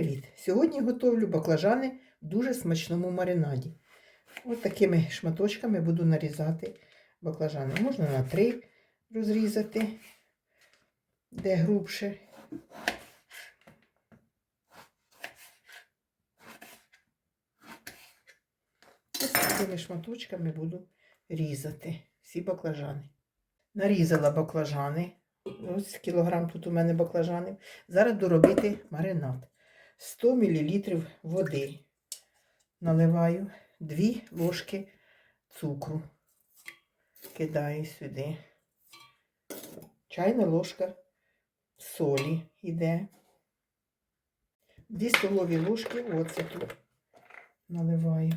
привіт! Сьогодні готовлю баклажани в дуже смачному маринаді. Ось такими шматочками буду нарізати баклажани. Можна на три розрізати, де грубше. Ось такими шматочками буду різати всі баклажани. Нарізала баклажани. Ось кілограм тут у мене баклажанів. Зараз доробити маринад. 100 мл води. Наливаю 2 ложки цукру. Кидаю сюди. Чайна ложка солі йде. 2 столові ложки оцету. Наливаю.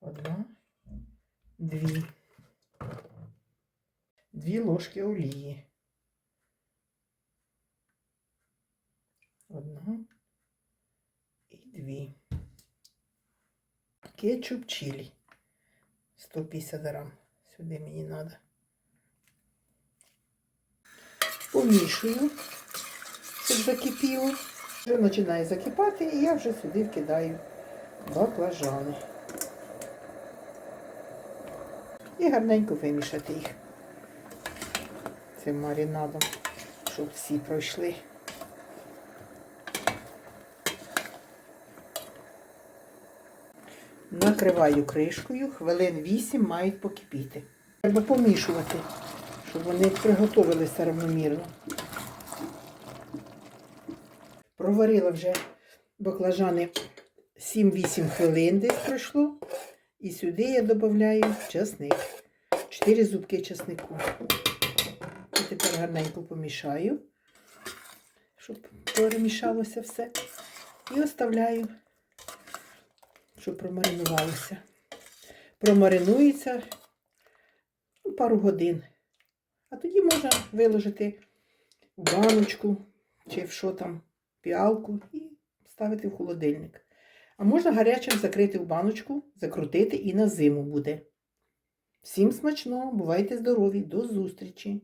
Одна, дві. Дві ложки олії. Одна і дві. Кетчуп чилі. 150 грам. Сюди мені треба. Помішую, щоб закипіло. Вже починає закипати, і я вже сюди вкидаю баклажани. І гарненько вимішати їх цим маринадом, щоб всі пройшли. Накриваю кришкою, хвилин 8 мають покипіти. Треба помішувати, щоб вони приготувалися равномірно. Проварила вже баклажани 7-8 хвилин десь пройшло. І сюди я додаю часник. 4 зубки часнику. І тепер гарненько помішаю, щоб перемішалося все. І оставляю, щоб промаринувалося. Промаринується ну, пару годин. А тоді можна виложити в баночку чи в що там, піалку і ставити в холодильник. А можна гарячим закрити в баночку, закрутити і на зиму буде. Всім смачного, бувайте здорові, до зустрічі!